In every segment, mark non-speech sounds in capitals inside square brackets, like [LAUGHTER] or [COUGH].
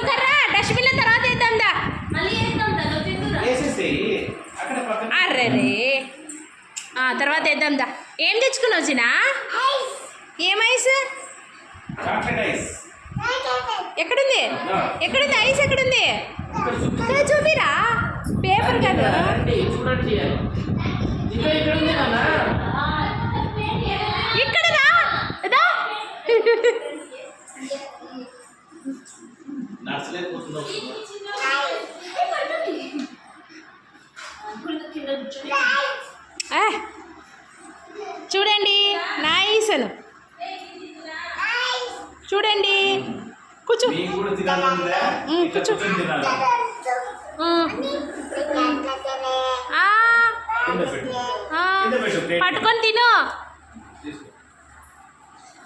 ఇంకా రా డస్ట్బిన్లో తర్వాత వేద్దాం దా అర్రే రే. ఆ, తర్వాత వేద్దాం దా ఏం తెచ్చుకున్నావు చిన్న? ఏం ఐస్? ఎక్కడుంది? ఎక్కడుంది? ఐస్ ఎక్కడుంది? ఇక్కడ చూపి ఇక్కడ చూపిరా. పేపర్ కాదు ఇక్కడ [LAUGHS] [LAUGHS] ఆ, చూడండి నైస్ అను. చూడండి కూర్చో. కూర్చో. పట్టుకొని తిను.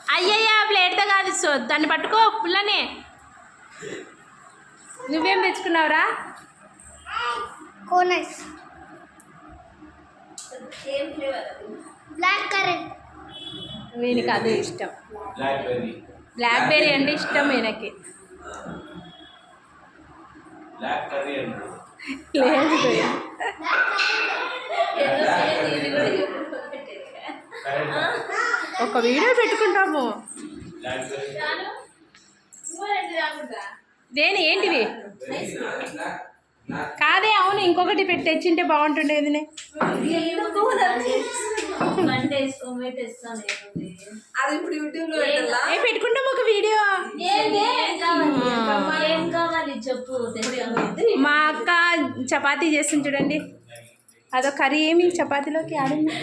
అయ్యయ్యా ప్లేట్తో కాదు సో దాన్ని పట్టుకో పుల్లనే. నువ్వేం తెచ్చుకున్నావురా? కోనస్. బ్లాక్ కరెంట్ వీనికి అదే ఇష్టం. బ్లాక్ బెర్రీ బ్లాక్బెర్రీ అంటే ఇష్టం ఈయనకి. లేదు ఒక వీడియో పెట్టుకుంటాము. దేని? ఏంటివి కాదే అవును ఇంకొకటి పెట్టి తెచ్చింటే బాగుంటుండేది పెట్టుకుంటాం ఒక వీడియో? మా అక్క చపాతీ చేస్తుంది చూడండి. అదో కర్రీ ఏమి చపాతీలోకి ఆడింది?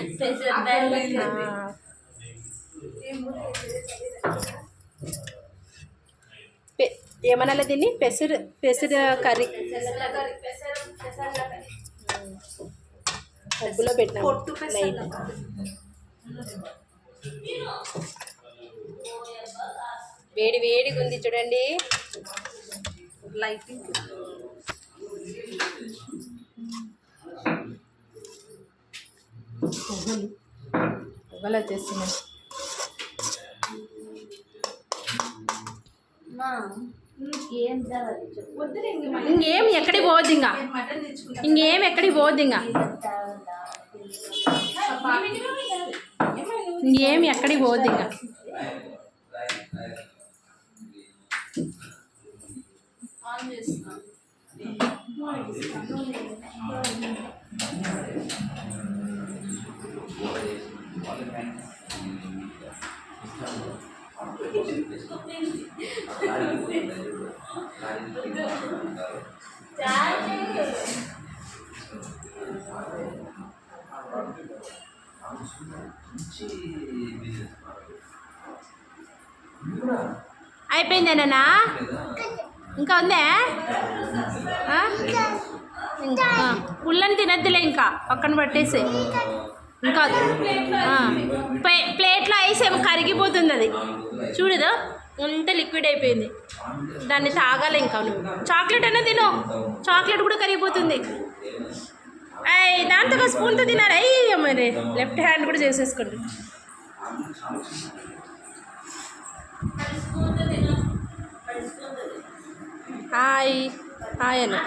ఏమనాలి దీన్ని? పెసరు పెసరు కర్రీ. పప్పులో పెట్టినా. లైట్. వేడి వేడిగా ఉంది చూడండి. లైటింగ్ పొగలు వచ్చేస్తున్నాయి. ఇంకేం ఎక్కడికి పోవద్దు ఇంకా. ఇంకేం ఎక్కడికి పోవద్దు ఇంకా. ఇంకేం ఎక్కడికి పోవద్దు ఇంకా. ఆన్ అయిపోయిందేనా ఇంకా ఉందే? ఇంకా పుల్లని తినద్దులే ఇంకా. పక్కన పట్టేసి ఇంకా ప్లే- ఏమో కరిగిపోతుంది అది? చూడదా? అంత లిక్విడ్ అయిపోయింది. దాన్ని తాగాలి ఇంకా నువ్వు. చాక్లెట్ అయినా తిను. చాక్లెట్ కూడా కరిగిపోతుంది. అయ్యి దాంతో స్పూన్తో తినారు అయ్యి మరి లెఫ్ట్ హ్యాండ్ కూడా చేసేసుకోండి. హాయ్. హాయ్ అన్న.